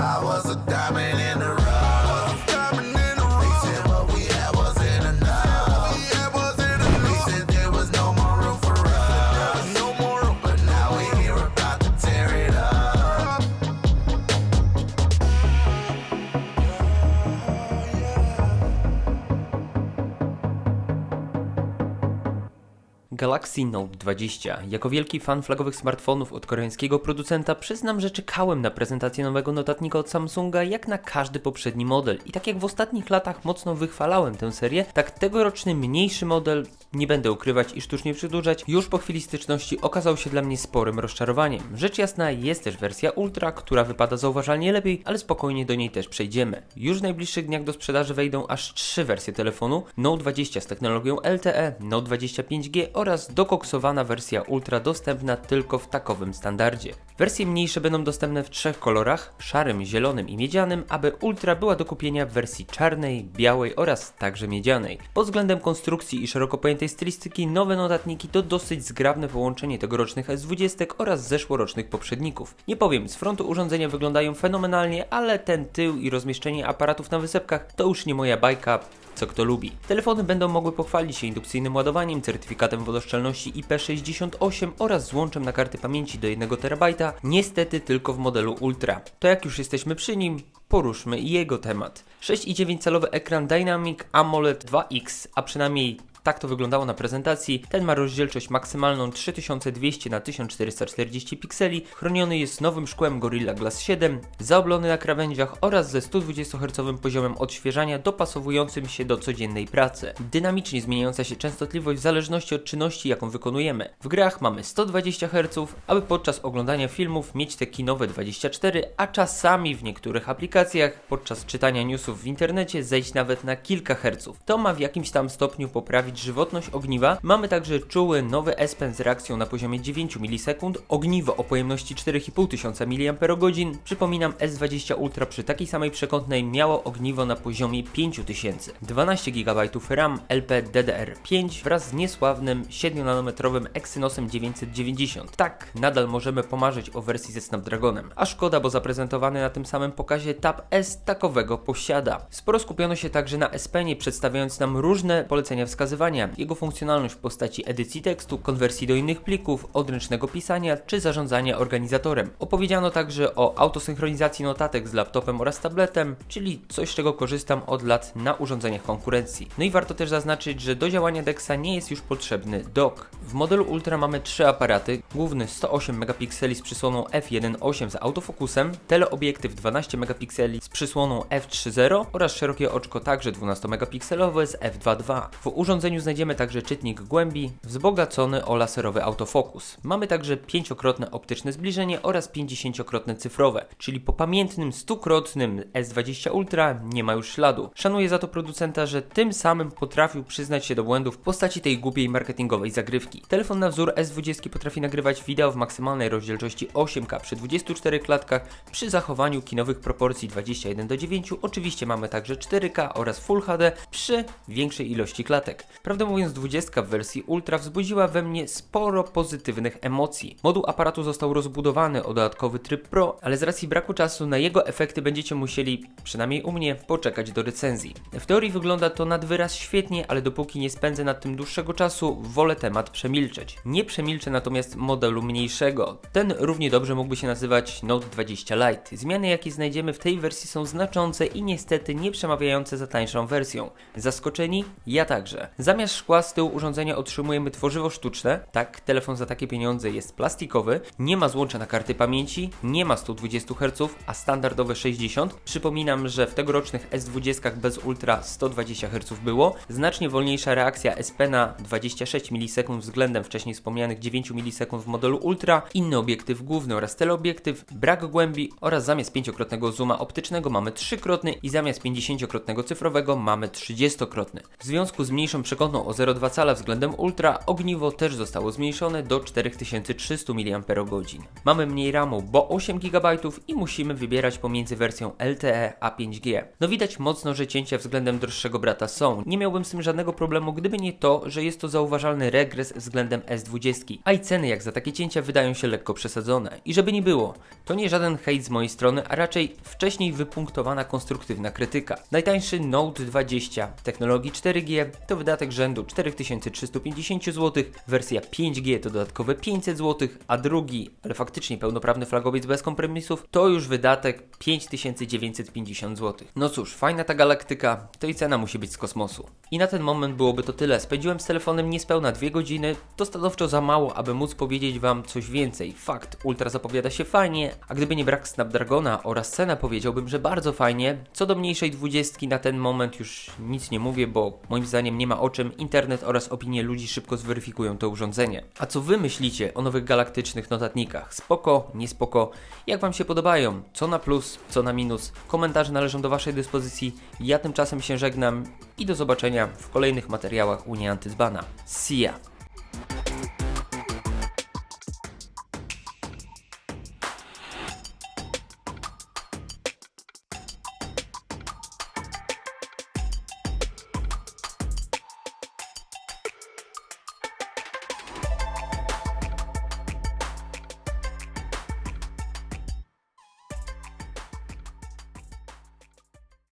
I was a diamond in the Galaxy Note 20. Jako wielki fan flagowych smartfonów od koreańskiego producenta przyznam, że czekałem na prezentację nowego notatnika od Samsunga jak na każdy poprzedni model. I tak jak w ostatnich latach mocno wychwalałem tę serię, tak tegoroczny mniejszy model, nie będę ukrywać i sztucznie przedłużać, już po chwili styczności okazał się dla mnie sporym rozczarowaniem. Rzecz jasna jest też wersja Ultra, która wypada zauważalnie lepiej, ale spokojnie do niej też przejdziemy. Już w najbliższych dniach do sprzedaży wejdą aż trzy wersje telefonu: Note 20 z technologią LTE, Note 20 5G oraz dokoksowana wersja Ultra dostępna tylko w takowym standardzie. Wersje mniejsze będą dostępne w trzech kolorach: szarym, zielonym i miedzianym, aby Ultra była do kupienia w wersji czarnej, białej oraz także miedzianej. Pod względem konstrukcji i szeroko pojętej stylistyki nowe notatniki to dosyć zgrabne połączenie tegorocznych S20 oraz zeszłorocznych poprzedników. Nie powiem, z frontu urządzenia wyglądają fenomenalnie, ale ten tył i rozmieszczenie aparatów na wysepkach to już nie moja bajka, co kto lubi. Telefony będą mogły pochwalić się indukcyjnym ładowaniem, certyfikatem wodoszczelności IP68 oraz złączem na karty pamięci do 1 TB, niestety tylko w modelu Ultra. To jak już jesteśmy przy nim, poruszmy jego temat. 6,9 calowy ekran Dynamic AMOLED 2X, a przynajmniej tak to wyglądało na prezentacji. Ten ma rozdzielczość maksymalną 3200 na 1440 pikseli, chroniony jest nowym szkłem Gorilla Glass 7, zaoblony na krawędziach oraz ze 120 Hz poziomem odświeżania dopasowującym się do codziennej pracy. Dynamicznie zmieniająca się częstotliwość w zależności od czynności, jaką wykonujemy. W grach mamy 120 Hz, aby podczas oglądania filmów mieć te kinowe 24, a czasami w niektórych aplikacjach podczas czytania newsów w internecie zejść nawet na kilka herców. To ma w jakimś tam stopniu poprawić żywotność ogniwa. Mamy także czuły nowy S-Pen z reakcją na poziomie 9 milisekund, ogniwo o pojemności 4500 mAh. Przypominam, S20 Ultra przy takiej samej przekątnej miało ogniwo na poziomie 5000. 12 GB RAM LPDDR5 wraz z niesławnym 7-nanometrowym Exynosem 990. Tak, nadal możemy pomarzyć o wersji ze Snapdragonem. A szkoda, bo zaprezentowany na tym samym pokazie Tab S takowego posiada. Sporo skupiono się także na S-Penie, przedstawiając nam różne polecenia jego funkcjonalność w postaci edycji tekstu, konwersji do innych plików, odręcznego pisania czy zarządzania organizatorem. Opowiedziano także o autosynchronizacji notatek z laptopem oraz tabletem, czyli coś z czego korzystam od lat na urządzeniach konkurencji. No i warto też zaznaczyć, że do działania DeXa nie jest już potrzebny dock. W modelu Ultra mamy trzy aparaty, główny 108 megapikseli z przysłoną f1.8 z autofokusem, teleobiektyw 12 megapikseli z przysłoną f3.0 oraz szerokie oczko także 12 megapikselowe z f2.2. W urządzeniu znajdziemy także czytnik głębi wzbogacony o laserowy autofokus. Mamy także pięciokrotne optyczne zbliżenie oraz 50-krotne cyfrowe, czyli po pamiętnym stukrotnym S20 Ultra nie ma już śladu. Szanuję za to producenta, że tym samym potrafił przyznać się do błędów w postaci tej głupiej marketingowej zagrywki. Telefon na wzór S20 potrafi nagrywać wideo w maksymalnej rozdzielczości 8K przy 24 klatkach przy zachowaniu kinowych proporcji 21 do 9. Oczywiście mamy także 4K oraz Full HD przy większej ilości klatek. Prawdę mówiąc, 20 w wersji Ultra wzbudziła we mnie sporo pozytywnych emocji. Moduł aparatu został rozbudowany o dodatkowy tryb Pro, ale z racji braku czasu na jego efekty będziecie musieli, przynajmniej u mnie, poczekać do recenzji. W teorii wygląda to nad wyraz świetnie, ale dopóki nie spędzę nad tym dłuższego czasu, wolę temat przemilczeć. Nie przemilczę natomiast modelu mniejszego. Ten równie dobrze mógłby się nazywać Note 20 Lite. Zmiany jakie znajdziemy w tej wersji są znaczące i niestety nie przemawiające za tańszą wersją. Zaskoczeni? Ja także. Zamiast szkła z tyłu urządzenia otrzymujemy tworzywo sztuczne. Tak, telefon za takie pieniądze jest plastikowy, nie ma złącza na karty pamięci, nie ma 120 Hz, a standardowe 60. Przypominam, że w tegorocznych S20 bez Ultra 120 Hz było. Znacznie wolniejsza reakcja SP na 26 ms względem wcześniej wspomnianych 9 ms w modelu Ultra, inny obiektyw główny oraz teleobiektyw, brak głębi oraz zamiast 5-krotnego zooma optycznego mamy 3-krotny i zamiast 50-krotnego cyfrowego mamy 30-krotny. W związku z mniejszą przekątną Snapdragonu o 0,2 cala względem Ultra ogniwo też zostało zmniejszone do 4300 mAh. Mamy mniej RAMu, bo 8 GB i musimy wybierać pomiędzy wersją LTE a 5G. No widać mocno, że cięcia względem droższego brata są. Nie miałbym z tym żadnego problemu, gdyby nie to, że jest to zauważalny regres względem S20, a i ceny jak za takie cięcia wydają się lekko przesadzone. I żeby nie było, to nie żaden hejt z mojej strony, a raczej wcześniej wypunktowana konstruktywna krytyka. Najtańszy Note 20 technologii 4G to wydatek rzędu 4350 zł, wersja 5G to dodatkowe 500 zł, a drugi, ale faktycznie pełnoprawny flagowiec bez kompromisów to już wydatek 5950 zł. No cóż, fajna ta galaktyka, to i cena musi być z kosmosu. I na ten moment byłoby to tyle. Spędziłem z telefonem niespełna 2 godziny, to stanowczo za mało, aby móc powiedzieć Wam coś więcej. Fakt, Ultra zapowiada się fajnie, a gdyby nie brak Snapdragona oraz cena, powiedziałbym, że bardzo fajnie. Co do mniejszej 20 na ten moment już nic nie mówię, bo moim zdaniem nie ma o czym. Internet oraz opinie ludzi szybko zweryfikują to urządzenie. A co Wy myślicie o nowych galaktycznych notatnikach? Spoko, nie spoko? Jak Wam się podobają? Co na plus, co na minus? Komentarze należą do Waszej dyspozycji. Ja tymczasem się żegnam i do zobaczenia w kolejnych materiałach Unii Antyzbana. See ya!